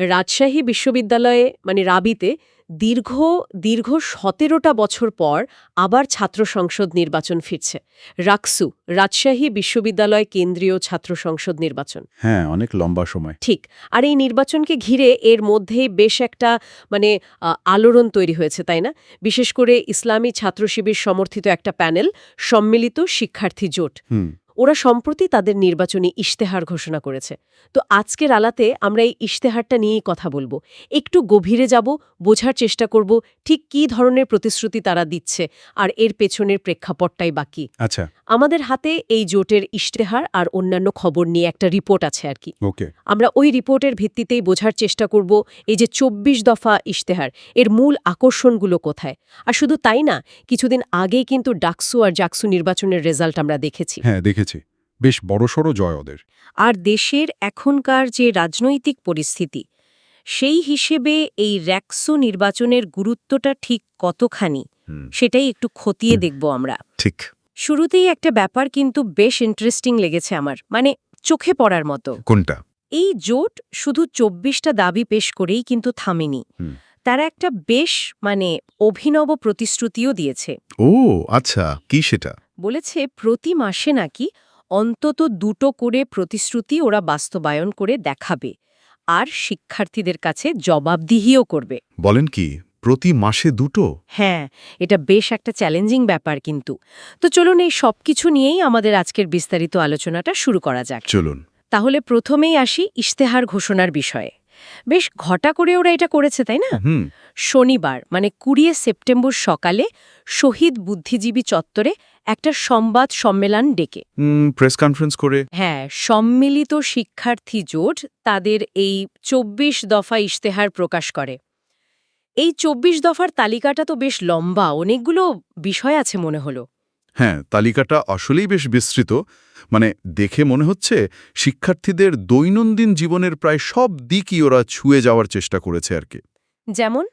রাজশাহী বিশ্ববিদ্যালয়ে মানে রাবিতে দীর্ঘ দীর্ঘ সতেরোটা বছর পর আবার ছাত্র সংসদ নির্বাচন ফিরছে। রাকসু রাজশাহী বিশ্ববিদ্যালয় কেন্দ্রীয় ছাত্র সংসদ নির্বাচন। হ্যাঁ অনেক লম্বা সময়। ঠিক আর এই নির্বাচনকে ঘিরে এর মধ্যেই বেশ একটা মানে আলোড়ন তৈরি হয়েছে তাই না? বিশেষ করে ইসলামী ছাত্র শিবির সমর্থিত একটা প্যানেল সম্মিলিত শিক্ষার্থী জোট। ওরা সম্প্রতি তাদের নির্বাচনী ইশতেহার ঘোষণা করেছে। তো আজকের আলাতে আমরা এই ইশতেহারটা নিয়েই কথা বলব। একটু গভীরে যাব বোঝার চেষ্টা করব ঠিক কি ধরনের প্রতিশ্রুতি তারা দিচ্ছে আর এর পেছনের প্রেক্ষাপটটাই বাকি আচ্ছা। আমাদের হাতে এই জোটের ইশতেহার আর অন্যান্য খবর নিয়ে একটা রিপোর্ট আছে আর কি। ওকে। আমরা ওই রিপোর্টের ভিত্তিতেই বোঝার চেষ্টা করব এই যে চব্বিশ দফা ইশতেহার এর মূল আকর্ষণগুলো কোথায়? আর শুধু তাই না কিছুদিন আগেই কিন্তু ডাকসু আর জাকসু নির্বাচনের রেজাল্ট আমরা দেখেছি। হ্যাঁ দেখেছি। বেশ বড়সড় জয় ওদের। আর দেশের এখনকার যে রাজনৈতিক পরিস্থিতি সেই হিসেবে এই র্যাক্সো নির্বাচনের গুরুত্বটা ঠিক কতখানি সেটাই একটু খতিয়ে দেখব আমরা। ঠিক। শুরুতেই একটা ব্যাপার কিন্তু বেশ ইন্টারেস্টিং লেগেছে আমার মানে চোখে পড়ার মতো। কোনটা? এই জোট শুধু চব্বিশটা দাবি পেশ করেই কিন্তু থামেনি। তারা একটা বেশ মানে অভিনব প্রতিশ্রুতিও দিয়েছে। ও আচ্ছা কি সেটা? বলেছে প্রতি মাসে নাকি অন্তত দুটো করে প্রতিশ্রুতি ওরা বাস্তবায়ন করে দেখাবে আর শিক্ষার্থীদের কাছে জবাবদিহিও করবে। বলেন কি প্রতি মাসে দুটো? হ্যাঁ এটা বেশ একটা চ্যালেঞ্জিং ব্যাপার কিন্তু। তো চলুন এই সব কিছু নিয়েই আমাদের আজকের বিস্তারিত আলোচনাটা শুরু করা যাক। চলুন। তাহলে প্রথমেই আসি ইশতেহার ঘোষণার বিষয়ে। বেশ ঘটা করে ওরা এটা করেছে তাই না? শনিবার মানে কুড়িয়ে সেপ্টেম্বর সকালে শহীদ বুদ্ধিজীবী চত্বরে একটা সংবাদ সম্মেলন ডেকে। প্রেস কনফারেন্স করে। হ্যাঁ সম্মিলিত শিক্ষার্থী জোট তাদের এই চব্বিশ দফা ইশতেহার প্রকাশ করে। এই চব্বিশ দফার তালিকাটা তো বেশ লম্বা অনেকগুলো বিষয় আছে মনে হলো। হ্যাঁ তালিকাটা আসলেই বেশ বিস্তৃত। মানে দেখে মনে হচ্ছে শিক্ষার্থীদের দৈনন্দিন জীবনের প্রায় সব দিকই ওরা ছুঁয়ে যাওয়ার চেষ্টা করেছে আর কি। যেমন?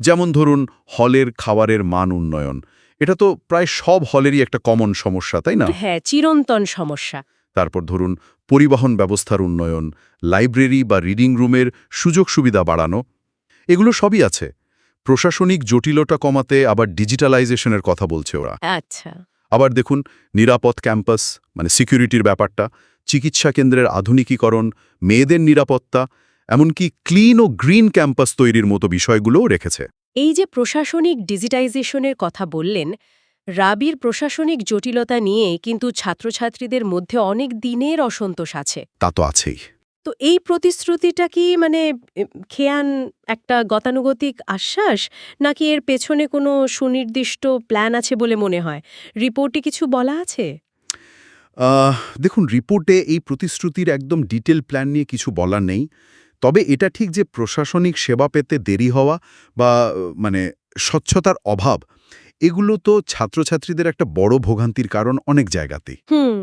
যেমন ধরুন হলের খাবারের মান উন্নয়ন। এটা তো প্রায় সব হলেরই একটা কমন সমস্যা তাই না? হ্যাঁ চিরন্তন সমস্যা। তারপর ধরুন পরিবহন ব্যবস্থার উন্নয়ন লাইব্রেরি বা রিডিং রুমের সুযোগ সুবিধা বাড়ানো এগুলো সবই আছে। প্রশাসনিক জটিলতা কমাতে আবার ডিজিটালাইজেশনের কথা বলছে ওরা। আচ্ছা। আবার দেখুন নিরাপদ ক্যাম্পাস মানে সিকিউরিটির ব্যাপারটা চিকিৎসা কেন্দ্রের আধুনিকীকরণ মেয়েদের নিরাপত্তা এমনকি ক্লিন ও গ্রিন ক্যাম্পাস তৈরির মতো বিষয়গুলোও রেখেছে। এই যে প্রশাসনিক ডিজিটাইজেশনের কথা বললেন রাবির প্রশাসনিক জটিলতা নিয়ে কিন্তু ছাত্রছাত্রীদের মধ্যে অনেক দিনের অসন্তোষ আছে। তা তো আছেই। তো এই প্রতিশ্রুতিটা কি মানে খেয়ান একটা গতানুগতিক আশ্বাস, নাকি এর পেছনে কোনো সুনির্দিষ্ট প্ল্যান আছে বলে মনে হয়? রিপোর্টে কিছু বলা আছে? দেখুন, রিপোর্টে এই প্রতিশ্রুতির একদম ডিটেল প্ল্যান নিয়ে কিছু বলার নেই। তবে এটা ঠিক যে প্রশাসনিক সেবা পেতে দেরি হওয়া বা মানে স্বচ্ছতার অভাব এগুলো তো ছাত্রছাত্রীদের একটা বড় ভোগান্তির কারণ অনেক জায়গাতে। হুম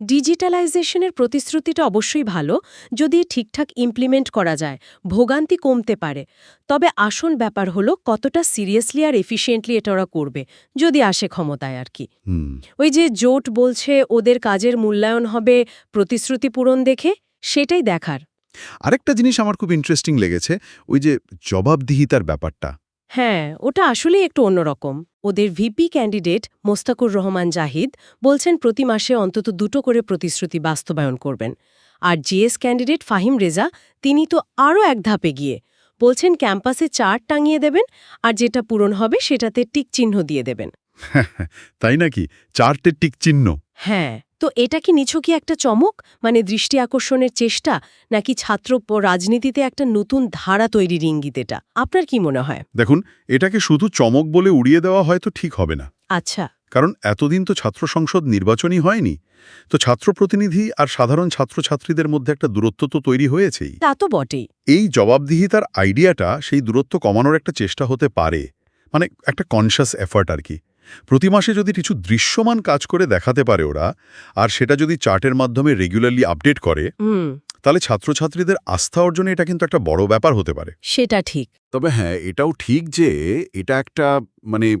ডিজিটালাইজেশনের প্রতিশ্রুতিটা অবশ্যই ভালো যদি ঠিকঠাক ইমপ্লিমেন্ট করা যায় ভোগান্তি কমতে পারে। তবে আসল ব্যাপার হলো কতটা সিরিয়াসলি আর এফিশিয়েন্টলি এটা ওরা করবে যদি আসে ক্ষমতায় আর কি। হুম। ওই যে জোট বলছে ওদের কাজের মূল্যায়ন হবে প্রতিশ্রুতি পূরণ দেখে সেটাই দেখার। আরেকটা জিনিস আমার খুব ইন্টারেস্টিং লেগেছে ওই যে জবাবদিহিতার ব্যাপারটা। হ্যাঁ ওটা আসলে একটু অন্যরকম। ওদের ভিপি ক্যান্ডিডেট মোস্তাকুর রহমান জাহিদ বলছেন প্রতি মাসে অন্তত দুটো করে প্রতিশ্রুতি বাস্তবায়ন করবেন। আর জিএস ক্যান্ডিডেট ফাহিম রেজা তিনি তো আরও এক ধাপে গিয়ে বলছেন ক্যাম্পাসে চার্ট টাঙিয়ে দেবেন আর যেটা পূরণ হবে সেটাতে টিক চিহ্ন দিয়ে দেবেন। তাই নাকি? চারটে টিক চিহ্ন। হ্যাঁ। তো এটা কি নিছকই একটা চমক? মানে দৃষ্টি আকর্ষণের চেষ্টা নাকি ছাত্র রাজনীতিতে একটা নতুন ধারা তৈরির ইঙ্গিত এটা? আপনার কি মনে হয়? দেখুন এটাকে শুধু চমক বলে উড়িয়ে দেওয়া হয়তো ঠিক হবে না। আচ্ছা। কারণ এতদিন তো ছাত্র সংসদ নির্বাচনই হয়নি। তো ছাত্র প্রতিনিধি আর সাধারণ ছাত্রছাত্রীদের মধ্যে একটা দূরত্ব তো তৈরি হয়েছেই। তা তো বটেই। এই জবাবদিহিতার আইডিয়াটা সেই দূরত্ব কমানোর একটা চেষ্টা হতে পারে। মানে একটা কনশাস এফার্ট আর কি। প্রতি মাসে যদি কিছু দৃশ্যমান কাজ করে দেখাতে পারে ওরা আর সেটা যদি চার্টের মাধ্যমে রেগুলারলি আপডেট করে হুম। তাহলে ছাত্রছাত্রীদের আস্থা অর্জনে এটা কিন্তু একটা বড় ব্যাপার হতে পারে। সেটা ঠিক। তবে হ্যাঁ এটাও ঠিক যে এটা একটা মানে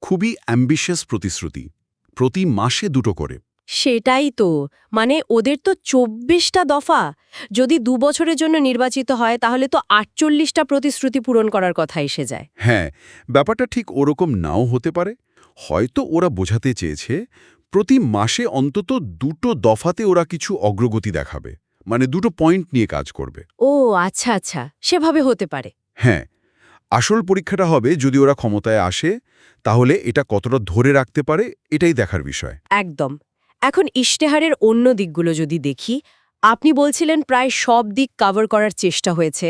খুবই অ্যাম্বিশিয়াস প্রতিশ্রুতি। প্রতি মাসে দুটো করে। সেটাই তো। মানে ওদের তো চব্বিশটা দফা। যদি দু বছরের জন্য নির্বাচিত হয় তাহলে তো আটচল্লিশটা প্রতিশ্রুতি পূরণ করার কথা এসে যায়। হ্যাঁ ব্যাপারটা ঠিক ওরকম নাও হতে পারে। হয়তো ওরা বোঝাতে চেয়েছে প্রতি মাসে অন্তত দুটো দফাতে ওরা কিছু অগ্রগতি দেখাবে মানে দুটো পয়েন্ট নিয়ে কাজ করবে। ও আচ্ছা আচ্ছা সেভাবে হতে পারে। হ্যাঁ আসল পরীক্ষাটা হবে যদি ওরা ক্ষমতায় আসে তাহলে এটা কতটা ধরে রাখতে পারে এটাই দেখার বিষয়। একদম। এখন ইশতেহারের অন্য দিকগুলো যদি দেখি আপনি বলছিলেন প্রায় সব দিক কভার করার চেষ্টা হয়েছে।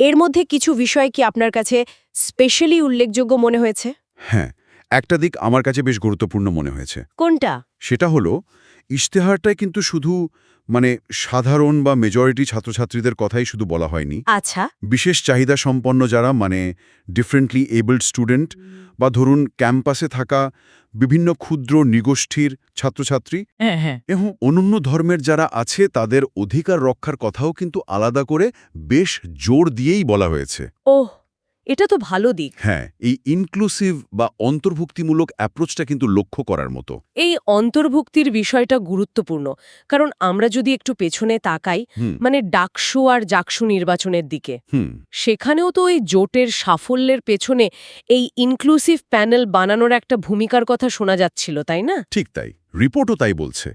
এর মধ্যে কিছু বিষয় কি আপনার কাছে স্পেশালি উল্লেখযোগ্য মনে হয়েছে? হ্যাঁ একটা দিক আমার কাছে বেশ গুরুত্বপূর্ণ মনে হয়েছে। কোনটা? সেটা হলো ইশতেহারটায় কিন্তু শুধু মানে সাধারণ বা মেজরিটি ছাত্রছাত্রীদের কথাই শুধু বলা হয়নি। আচ্ছা। বিশেষ চাহিদা সম্পন্ন যারা মানে ডিফারেন্টলি এবলড স্টুডেন্ট বা ধরুন ক্যাম্পাসে থাকা বিভিন্ন ক্ষুদ্র নিগোষ্ঠীর ছাত্রছাত্রী হ্যাঁ হ্যাঁ। এবং অনন্য ধর্মের যারা আছে তাদের অধিকার রক্ষার কথাও কিন্তু আলাদা করে বেশ জোর দিয়েই বলা হয়েছে। ওহ এটা তো ভালো দিক। হ্যাঁ এই ইনক্লুসিভ বা অন্তর্ভুক্তিমূলক অ্যাপ্রোচটা কিন্তু লক্ষ্য করার মতো। এই অন্তর্ভুক্তির বিষয়টা গুরুত্বপূর্ণ কারণ আমরা যদি একটু পেছনে তাকাই মানে ডাকসু আর জাকসু নির্বাচনের দিকে। হুম। সেখানেও তো ওই জোটের সাফল্যের পেছনে এই ইনক্লুসিভ প্যানেল বানানোর একটা ভূমিকার কথা শোনা যাচ্ছিল তাই না? ঠিক তাই রিপোর্টও তাই বলছে।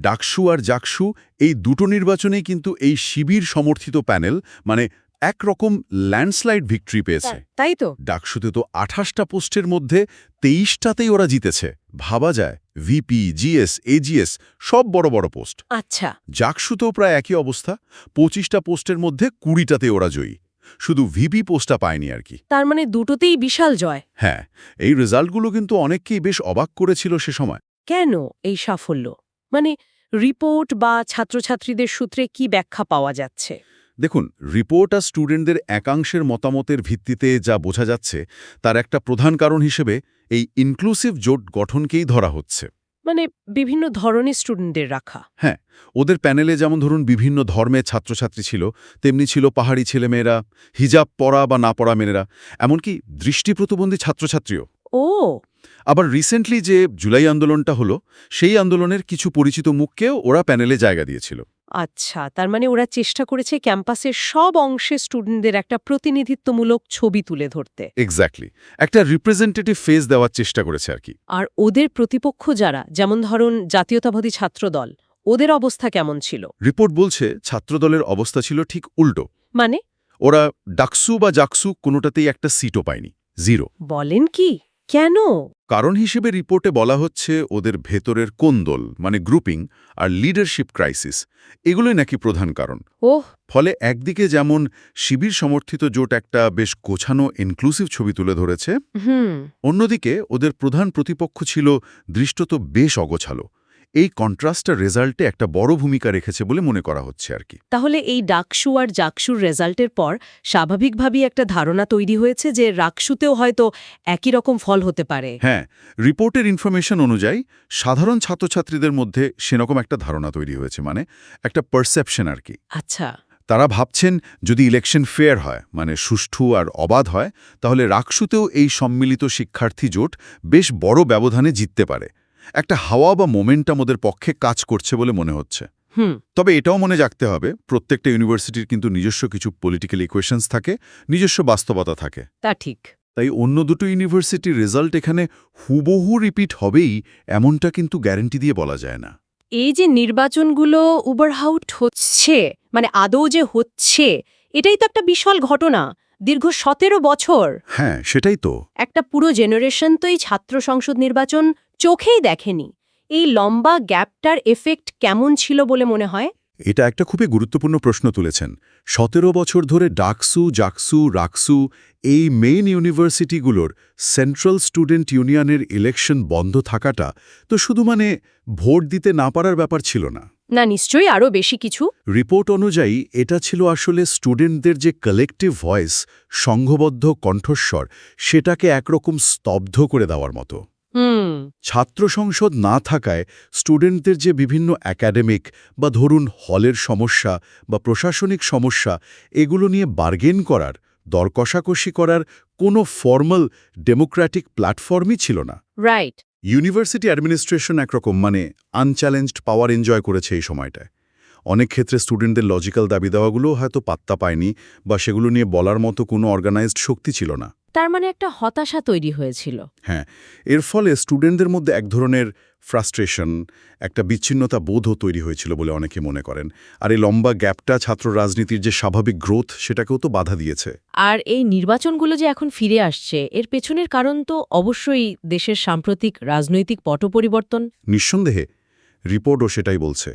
ডাকসু আর জাকসু এই দুটো নির্বাচনেই কিন্তু এই শিবির সমর্থিত প্যানেল মানে একরকম ল্যান্ডস্লাইড ভিক্টরি পেয়েছে। তাই তো। ডাকসুতে তো আঠাশটা পোস্টের মধ্যে তেইশটাতেই ওরা জিতেছে। ভাবা যায় ভিপি জিএস এজিএস সব বড় বড় পোস্ট। আচ্ছা। জাকসুতেও প্রায় একই অবস্থা পঁচিশটা পোস্টের মধ্যে কুড়িটাতে ওরা জয়ী। শুধু ভিপি পোস্টটা পায়নি আর কি। তার মানে দুটোতেই বিশাল জয়। হ্যাঁ এই রেজাল্টগুলো কিন্তু অনেককেই বেশ অবাক করেছিল সে সময়। কেন এই সাফল্য? মানে রিপোর্ট বা ছাত্রছাত্রীদের সূত্রে কি ব্যাখ্যা পাওয়া যাচ্ছে? দেখুন রিপোর্ট আর স্টুডেন্টদের একাংশের মতামতের ভিত্তিতে যা বোঝা যাচ্ছে তার একটা প্রধান কারণ হিসেবে এই ইনক্লুসিভ জোট গঠনকেই ধরা হচ্ছে। মানে বিভিন্ন ধরনের স্টুডেন্টদের রাখা। হ্যাঁ ওদের প্যানেলে যেমন ধরুন বিভিন্ন ধর্মের ছাত্রছাত্রী ছিল তেমনি ছিল পাহাড়ি ছেলেমেয়েরা হিজাব পরা বা না পরা মেয়েরা এমনকি দৃষ্টি প্রতিবন্ধী ছাত্রছাত্রীও। ও! আবার রিসেন্টলি যে জুলাই আন্দোলনটা হলো সেই আন্দোলনের কিছু পরিচিত মুখকেও ওরা প্যানেলে জায়গা দিয়েছিল। আচ্ছা তার মানে ওরা চেষ্টা করেছে ক্যাম্পাসের সব অংশে স্টুডেন্টদের একটা প্রতিনিধিত্বমূলক ছবি তুলে ধরতে। এক্স্যাক্টলি একটা রিপ্রেজেন্টেটিভ ফেস দেওয়ার চেষ্টা করেছে আর কি। আর ওদের প্রতিপক্ষ যারা যেমন ধরুন জাতীয়তাবাদী ছাত্রদল ওদের অবস্থা কেমন ছিল? রিপোর্ট বলছে ছাত্রদলের অবস্থা ছিল ঠিক উল্টো। মানে? ওরা ডাকসু বা জাকসু কোনোটাতেই একটা সিটও পায়নি জিরো বলেন কি? কেন? কারণ হিসেবে রিপোর্টে বলা হচ্ছে ওদের ভেতরের কোন্দল মানে গ্রুপিং আর লিডারশিপ ক্রাইসিস এগুলোই নাকি প্রধান কারণ। ওহ! ফলে একদিকে যেমন শিবির সমর্থিত জোট একটা বেশ গোছানো ইনক্লুসিভ ছবি তুলে ধরেছে অন্যদিকে ওদের প্রধান প্রতিপক্ষ ছিল দৃষ্টত বেশ অগোছালো। এই কন্ট্রাস্টটা রেজাল্টে একটা বড় ভূমিকা রেখেছে বলে মনে করা হচ্ছে আর কি। তাহলে এই ডাকসু আর জাকসুর রেজাল্টের পর স্বাভাবিকভাবেই একটা ধারণা তৈরি হয়েছে যে রাকসুতেও হয়তো একই রকম ফল হতে পারে। হ্যাঁ রিপোর্টের ইনফরমেশন অনুযায়ী সাধারণ ছাত্রছাত্রীদের মধ্যে সেরকম একটা ধারণা তৈরি হয়েছে মানে একটা পারসেপশন আর কি। আচ্ছা। তারা ভাবছেন যদি ইলেকশন ফেয়ার হয় মানে সুষ্ঠু আর অবাধ হয় তাহলে রাকসুতেও এই সম্মিলিত শিক্ষার্থী জোট বেশ বড় ব্যবধানে জিততে পারে। একটা হাওয়া বা মোমেন্টাম ওদের পক্ষে কাজ করছে বলে মনে হচ্ছে। হুম। তবে এটাও মনে রাখতে হবে প্রত্যেকটা ইউনিভার্সিটির কিন্তু নিজস্ব কিছু পলিটিক্যাল ইকুয়েশনস থাকে নিজস্ব বাস্তবতা থাকে। তা ঠিক। তাই অন্য দুটো ইউনিভার্সিটির রেজাল্ট এখানে হুবহু রিপিট হবেই এমনটা কিন্তু গ্যারেন্টি দিয়ে বলা যায় না। এই যে নির্বাচনগুলো উবারহাউট হচ্ছে মানে আদৌ যে হচ্ছে এটাই তো একটা বিশাল ঘটনা দীর্ঘ সতেরো বছর। হ্যাঁ সেটাই তো। একটা পুরো জেনারেশন তো এই ছাত্র সংসদ নির্বাচন চোখেই দেখেনি। এই লম্বা গ্যাপটার এফেক্ট কেমন ছিল বলে মনে হয়? এটা একটা খুবই গুরুত্বপূর্ণ প্রশ্ন তুলেছেন। সতেরো বছর ধরে ডাকসু জাকসু রাকসু এই মেইন ইউনিভার্সিটিগুলোর সেন্ট্রাল স্টুডেন্ট ইউনিয়নের ইলেকশন বন্ধ থাকাটা তো শুধু মানে ভোট দিতে না পারার ব্যাপার ছিল না। না নিশ্চয়ই আরও বেশি কিছু। রিপোর্ট অনুযায়ী এটা ছিল আসলে স্টুডেন্টদের যে কালেকটিভ ভয়েস সংঘবদ্ধ কণ্ঠস্বর সেটাকে একরকম স্তব্ধ করে দেওয়ার মতো। ছাত্র সংসদ না থাকায় স্টুডেন্টদের যে বিভিন্ন একাডেমিক বা ধরুন হলের সমস্যা বা প্রশাসনিক সমস্যা এগুলো নিয়ে বার্গেন করার দরকষাকষি করার কোনো ফর্মাল ডেমোক্র্যাটিক প্ল্যাটফর্মই ছিল না। রাইট ইউনিভার্সিটি অ্যাডমিনিস্ট্রেশন একরকম মানে আনচ্যালেঞ্জড পাওয়ার এনজয় করেছে এই সময়টায়। অনেক ক্ষেত্রে স্টুডেন্টদের লজিক্যাল দাবি দেওয়াগুলোও হয়তো পাত্তা পায়নি বা সেগুলো নিয়ে বলার মতো কোনো অর্গানাইজড শক্তি ছিল না। তার মানে একটা হতাশা তৈরি হয়েছিল। হ্যাঁ এর ফলে স্টুডেন্টদের মধ্যে এক ধরনের ফ্রাস্ট্রেশন একটা বিচ্ছিন্নতা বোধও তৈরি হয়েছিল বলে অনেকে মনে করেন। আর এই লম্বা গ্যাপটা ছাত্র রাজনীতির যে স্বাভাবিক গ্রোথ সেটাকেও তো বাধা দিয়েছে। আর এই নির্বাচনগুলো যে এখন ফিরে আসছে এর পেছনের কারণ তো অবশ্যই দেশের সাম্প্রতিক রাজনৈতিক পট পরিবর্তন নিঃসন্দেহে রিপোর্টও সেটাই বলছে।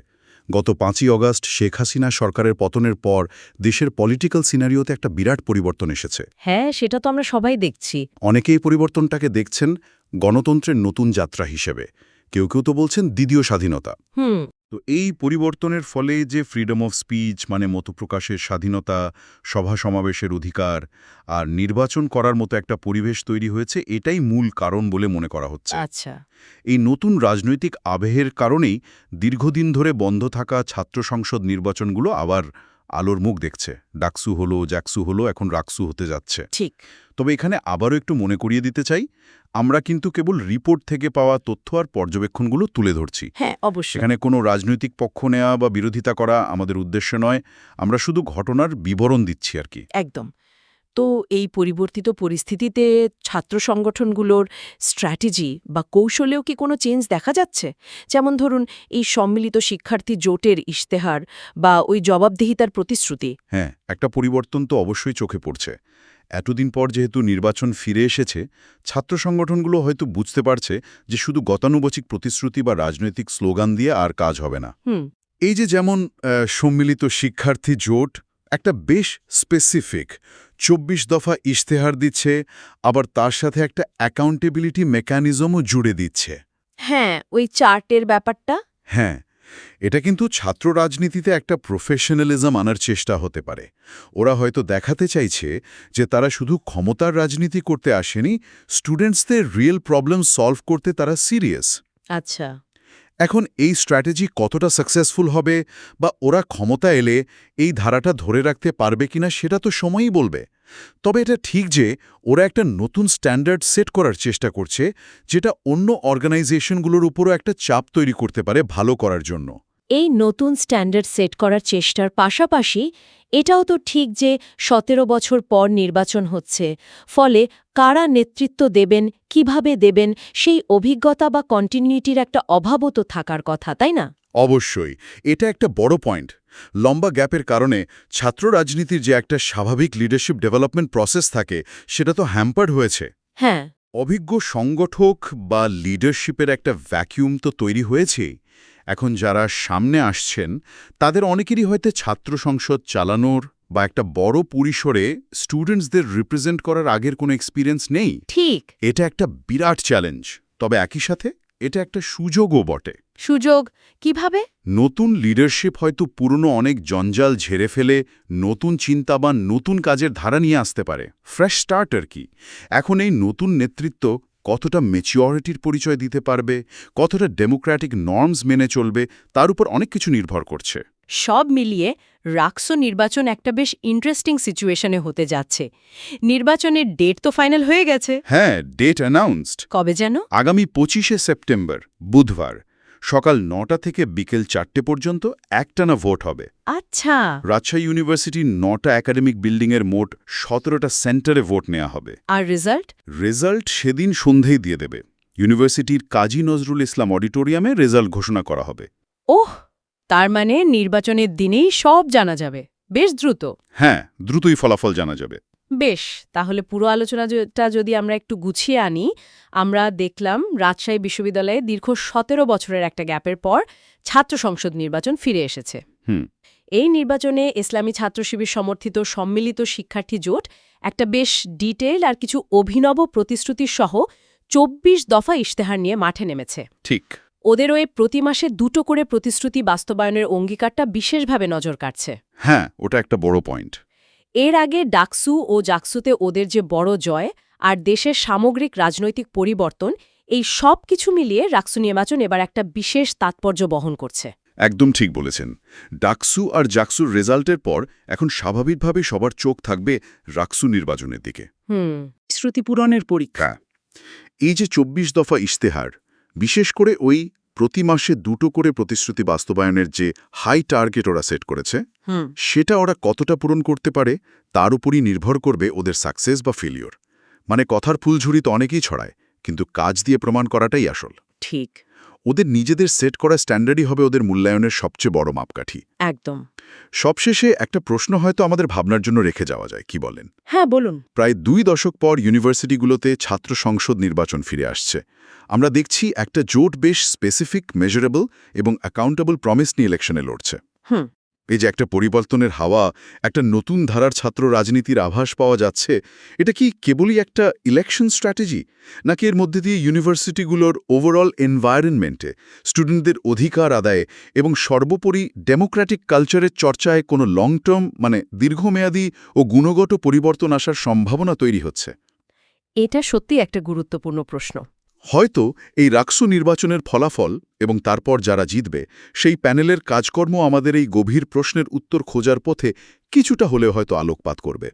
গত পাঁচই অগস্ট শেখ হাসিনা সরকারের পতনের পর দেশের পলিটিক্যাল সিনারিওতে একটা বিরাট পরিবর্তন এসেছে। হ্যাঁ সেটা তো আমরা সবাই দেখছি। অনেকেই পরিবর্তনটাকে দেখছেন গণতন্ত্রের নতুন যাত্রা হিসেবে। কেউ কেউ তো বলছেন দ্বিতীয় স্বাধীনতা। হুম। তো এই পরিবর্তনের ফলে যে ফ্রিডম অফ স্পিচ মানে মতপ্রকাশের স্বাধীনতা সভা সমাবেশের অধিকার আর নির্বাচন করার মতো একটা পরিবেশ তৈরি হয়েছে এটাই মূল কারণ বলে মনে করা হচ্ছে। আচ্ছা। এই নতুন রাজনৈতিক আবেহের কারণেই দীর্ঘদিন ধরে বন্ধ থাকা ছাত্র সংসদ নির্বাচনগুলো আবার আলোর মুখ দেখছে। ডাকসু হলো জ্যাকসু হলো এখন রাকসু হতে যাচ্ছে। ঠিক। তবে এখানে আবারও একটু মনে করিয়ে দিতে চাই আমরা কিন্তু কেবল রিপোর্ট থেকে পাওয়া তথ্য আর পর্যবেক্ষণগুলো তুলে ধরছি। হ্যাঁ অবশ্যই। এখানে কোনো রাজনৈতিক পক্ষ নেওয়া বা বিরোধিতা করা আমাদের উদ্দেশ্য নয় আমরা শুধু ঘটনার বিবরণ দিচ্ছি আর কি। একদম। তো এই পরিবর্তিত পরিস্থিতিতে ছাত্র সংগঠনগুলোর স্ট্র্যাটেজি বা কৌশলেও কি কোনো চেঞ্জ দেখা যাচ্ছে? যেমন ধরুন এই সম্মিলিত শিক্ষার্থী জোটের ইশতেহার বা ওই জবাবদিহিতার প্রতিশ্রুতি। হ্যাঁ একটা পরিবর্তন তো অবশ্যই চোখে পড়ছে। এতদিন পর যেহেতু নির্বাচন ফিরে এসেছে ছাত্র সংগঠনগুলো হয়তো বুঝতে পারছে যে শুধু গতানুবচিক প্রতিশ্রুতি বা রাজনৈতিক স্লোগান দিয়ে আর কাজ হবে না। এই যে যেমন সম্মিলিত শিক্ষার্থী জোট একটা বেশ স্পেসিফিক চব্বিশ দফা ইশতেহার দিচ্ছে আবার তার সাথে একটা অ্যাকাউন্টেবিলিটি মেকানিজমও জুড়ে দিচ্ছে। হ্যাঁ ওই চার্টের ব্যাপারটা? হ্যাঁ এটা কিন্তু ছাত্র রাজনীতিতে একটা প্রফেশনালিজম আনার চেষ্টা হতে পারে। ওরা হয়তো দেখাতে চাইছে যে তারা শুধু ক্ষমতার রাজনীতি করতে আসেনি স্টুডেন্টসদের রিয়েল প্রবলেম সলভ করতে তারা সিরিয়াস আচ্ছা। এখন এই স্ট্র্যাটেজি কতটা সাকসেসফুল হবে বা ওরা ক্ষমতা এলে এই ধারাটা ধরে রাখতে পারবে কিনা সেটা তো সময়ই বলবে। তবে এটা ঠিক যে ওরা একটা নতুন স্ট্যান্ডার্ড সেট করার চেষ্টা করছে, যেটা অন্য অর্গানাইজেশনগুলোর উপরও একটা চাপ তৈরি করতে পারে ভালো করার জন্য। এই নতুন স্ট্যান্ডার্ড সেট করার চেষ্টার পাশাপাশি এটাও তো ঠিক যে সতেরো বছর পর নির্বাচন হচ্ছে। ফলে কারা নেতৃত্ব দেবেন কীভাবে দেবেন সেই অভিজ্ঞতা বা কন্টিনিউটির একটা অভাবও তো থাকার কথা তাই না? অবশ্যই। এটা একটা বড় পয়েন্ট লম্বা গ্যাপের কারণে ছাত্র রাজনীতির যে একটা স্বাভাবিক লিডারশিপ ডেভেলপমেন্ট প্রসেস থাকে সেটা তো হ্যাম্পার্ড হয়েছে। হ্যাঁ। অভিজ্ঞ সংগঠক বা লিডারশিপের একটা ভ্যাকিউম তো তৈরি হয়েছেই এখন যারা সামনে আসছেন তাদের অনেকেরই হয়তো ছাত্র সংসদ চালানোর বা একটা বড় পরিসরে স্টুডেন্টসদের রিপ্রেজেন্ট করার আগের কোনো এক্সপিরিয়েন্স নেই? ঠিক। এটা একটা বিরাট চ্যালেঞ্জ তবে একই সাথে এটা একটা সুযোগও বটে। সুযোগ কীভাবে? নতুন লিডারশিপ হয়তো পুরনো অনেক জঞ্জাল ঝেড়ে ফেলে নতুন চিন্তা বা নতুন কাজের ধারা নিয়ে আসতে পারে। ফ্রেশ স্টার্ট আর কি? এখন এই নতুন নেতৃত্ব কতটা মেচিওরিটির পরিচয় দিতে পারবে কতটা ডেমোক্র্যাটিক নর্মস মেনে চলবে তার উপর অনেক কিছু নির্ভর করছে। সব মিলিয়ে রাক্সো নির্বাচন একটা বেশ ইন্টারেস্টিং সিচুয়েশনে হতে যাচ্ছে। নির্বাচনের ডেট তো ফাইনাল হয়ে গেছে। হ্যাঁ ডেট অ্যানাউন্সড কবে যেন? আগামী পঁচিশে সেপ্টেম্বর বুধবার। সকাল নটা থেকে বিকেল চারটে পর্যন্ত একটানা ভোট হবে। আচ্ছা। রাজশাহী ইউনিভার্সিটির নটা একাডেমিক বিল্ডিংয়ের মোট সতেরোটা সেন্টারে ভোট নেওয়া হবে। আর রেজাল্ট? রেজাল্ট সেদিন সন্ধেই দিয়ে দেবে। ইউনিভার্সিটির কাজী নজরুল ইসলাম অডিটোরিয়ামে রেজাল্ট ঘোষণা করা হবে। ওহ! তার মানে নির্বাচনের দিনেই সব জানা যাবে। বেশ দ্রুত। হ্যাঁ দ্রুতই ফলাফল জানা যাবে। বেশ তাহলে পুরো আলোচনাটা যদি আমরা একটু গুছিয়ে আনি আমরা দেখলাম রাজশাহী বিশ্ববিদ্যালয়ে দীর্ঘ সতেরো বছরের একটা গ্যাপের পর ছাত্র সংসদ নির্বাচন ফিরে এসেছে। হুম। এই নির্বাচনে ইসলামী ছাত্র শিবির সমর্থিত সম্মিলিত শিক্ষার্থী জোট একটা বেশ ডিটেইল আর কিছু অভিনব প্রতিশ্রুতির সহ চব্বিশ দফা ইশতেহার নিয়ে মাঠে নেমেছে। ঠিক। ওদের ওই প্রতি মাসে দুটো করে প্রতিশ্রুতি বাস্তবায়নের অঙ্গীকারটা বিশেষভাবে নজর কাটছে হ্যাঁ ওটা একটা বড় পয়েন্ট। এর আগে ডাকসু ও জাকসুতে ওদের যে বড় জয় আর দেশের সামগ্রিক রাজনৈতিক পরিবর্তন এই সব কিছু মিলিয়ে রাকসু নির্বাচন এবার একটা বিশেষ তাৎপর্য বহন করছে। একদম ঠিক বলেছেন। ডাকসু আর জাকসুর রেজাল্টের পর এখন স্বাভাবিকভাবে সবার চোখ থাকবে রাকসু নির্বাচনের দিকে। হুম। শ্রুতি পূরণের পরীক্ষা এই যে চব্বিশ দফা ইশতেহার বিশেষ করে ওই প্রতি মাসে দুটো করে প্রতিশ্রুতি বাস্তবায়নের যে হাই টার্গেট ওরা সেট করেছে সেটা ওরা কতটা পূরণ করতে পারে তার উপরই নির্ভর করবে ওদের সাকসেস বা ফেলিওর মানে কথার ফুলঝুরি তো অনেকেই ছড়ায় কিন্তু কাজ দিয়ে প্রমাণ করাটাই আসল। ঠিক। ওদের নিজেদের সেট করা স্ট্যান্ডার্ডই হবে ওদের মূল্যায়নের সবচেয়ে বড় মাপকাঠি। একদম। সবশেষে একটা প্রশ্ন হয়তো আমাদের ভাবনার জন্য রেখে যাওয়া যায় কি বলেন? হ্যাঁ বলুন। প্রায় দুই দশক পর ইউনিভার্সিটিগুলোতে ছাত্র সংসদ নির্বাচন ফিরে আসছে। আমরা দেখছি একটা জোট বেশ স্পেসিফিক মেজারেবল এবং অ্যাকাউন্টেবল প্রমিস নিয়ে ইলেকশনে লড়ছে। হুম। এই যে একটা পরিবর্তনের হাওয়া, একটা নতুন ধারার ছাত্র রাজনীতির আভাস পাওয়া যাচ্ছে, এটা কি কেবলই একটা ইলেকশন স্ট্র্যাটেজি নাকি এর মধ্যে দিয়ে ইউনিভার্সিটিগুলোর ওভারঅল এনভায়রনমেন্টে স্টুডেন্টদের অধিকার আদায়ে এবং সর্বোপরি ডেমোক্র্যাটিক কালচারের চর্চায় কোনো লং টার্ম মানে দীর্ঘমেয়াদী ও গুণগত পরিবর্তন আসার সম্ভাবনা তৈরি হচ্ছে? এটা সত্যি একটা গুরুত্বপূর্ণ প্রশ্ন। হয়তো এই রাক্সু নির্বাচনের ফলাফল এবং তারপর যারা জিতবে, সেই প্যানেলের কাজকর্ম আমাদের এই গভীর প্রশ্নের উত্তর খোঁজার পথে কিছুটা হলেও হয়তো আলোকপাত করবে।